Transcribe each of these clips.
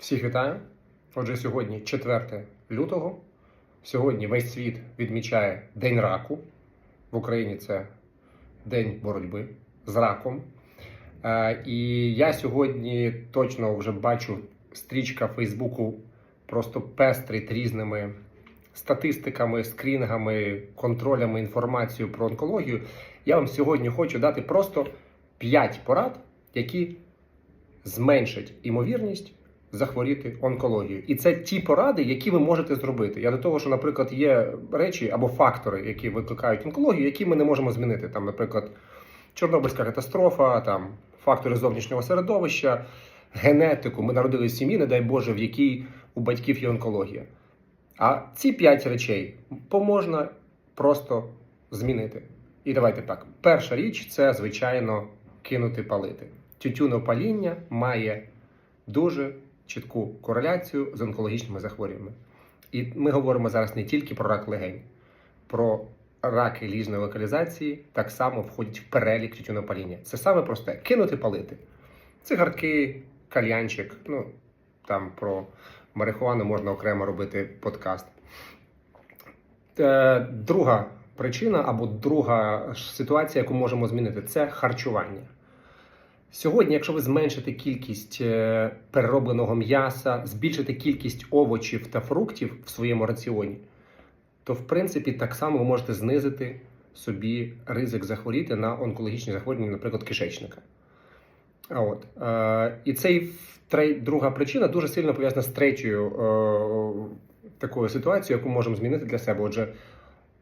Всіх вітаю. Отже, сьогодні 4 лютого. Сьогодні весь світ відмічає День раку. В Україні це День боротьби з раком. Е, І я сьогодні точно вже бачу стрічка Фейсбуку просто пестрить різними статистиками, скрінгами, контролями інформацією про онкологію. Я вам сьогодні хочу дати просто 5 порад, які зменшать імовірність захворіти онкологією. І це ті поради, які ви можете зробити. Я до того, що, наприклад, є речі або фактори, які викликають онкологію, які ми не можемо змінити. Там, наприклад, Чорнобильська катастрофа, там фактори зовнішнього середовища, генетику. Ми народилися в сім'ї, не дай Боже, в якій у батьків є онкологія. А ці п'ять речей поможна просто змінити. І давайте так. Перша річ це, звичайно, кинути палити. Тютюнопаління має дуже чітку кореляцію з онкологічними захворюваннями. І ми говоримо зараз не тільки про рак легень, про раки ліжної локалізації так само входять в перелік тютюнопаління. Це саме просте кинути палити. Цигарки, кальянчик, ну там про марихуану можна окремо робити подкаст. Е, Друга причина або друга ситуація, яку можемо змінити, це харчування. Сьогодні, якщо ви зменшите кількість е, переробленого м'яса, збільшите кількість овочів та фруктів в своєму раціоні, то в принципі так само ви можете знизити собі ризик захворіти на онкологічні захворювання, наприклад, кишечника. А от е, і цей друга причина дуже сильно пов'язана з третьою е, такою ситуацією, яку можемо змінити для себе. Отже,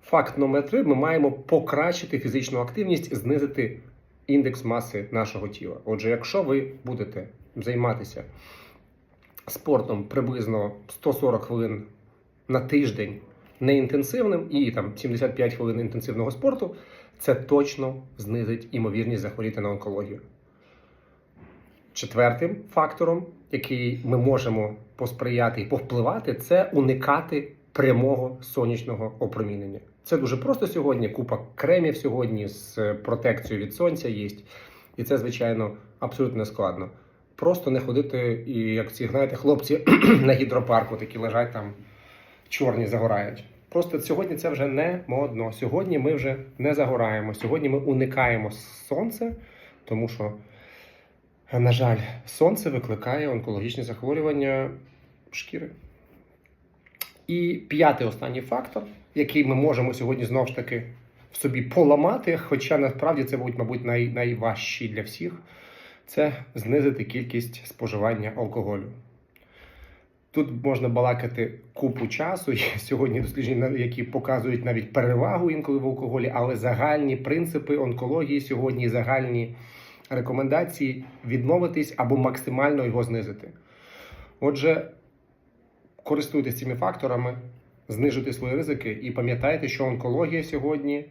факт номер три: ми маємо покращити фізичну активність, знизити індекс маси нашого тіла. Отже, якщо ви будете займатися спортом приблизно 140 хвилин на тиждень неінтенсивним і там 75 хвилин інтенсивного спорту, це точно знизить імовірність захворіти на онкологію. Четвертим фактором, який ми можемо посприяти і повпливати, це уникати прямого сонячного опромінення. Це дуже просто сьогодні. Купа кремів сьогодні з е, протекцією від сонця є. І це, звичайно, абсолютно складно. Просто не ходити, і як ці знаєте, хлопці на гідропарку такі лежать там чорні загорають. Просто сьогодні це вже не модно. Сьогодні ми вже не загораємо. Сьогодні ми уникаємо сонця, тому що, на жаль, сонце викликає онкологічні захворювання шкіри. І п'ятий останній фактор, який ми можемо сьогодні знову ж таки в собі поламати, хоча насправді це будуть, мабуть, най, найважчі для всіх, це знизити кількість споживання алкоголю. Тут можна балакати купу часу. Є сьогодні дослідження, які показують навіть перевагу інколи в алкоголі, але загальні принципи онкології сьогодні, загальні рекомендації відмовитись або максимально його знизити. Отже, користуйтесь цими факторами, знижуйте свої ризики і пам'ятайте, що онкологія сьогодні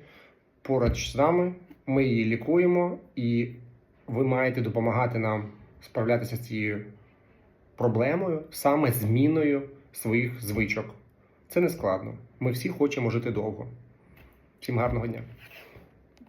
поруч з нами, ми її лікуємо, і ви маєте допомагати нам справлятися з цією проблемою, саме зміною своїх звичок. Це не складно. Ми всі хочемо жити довго. Всім гарного дня!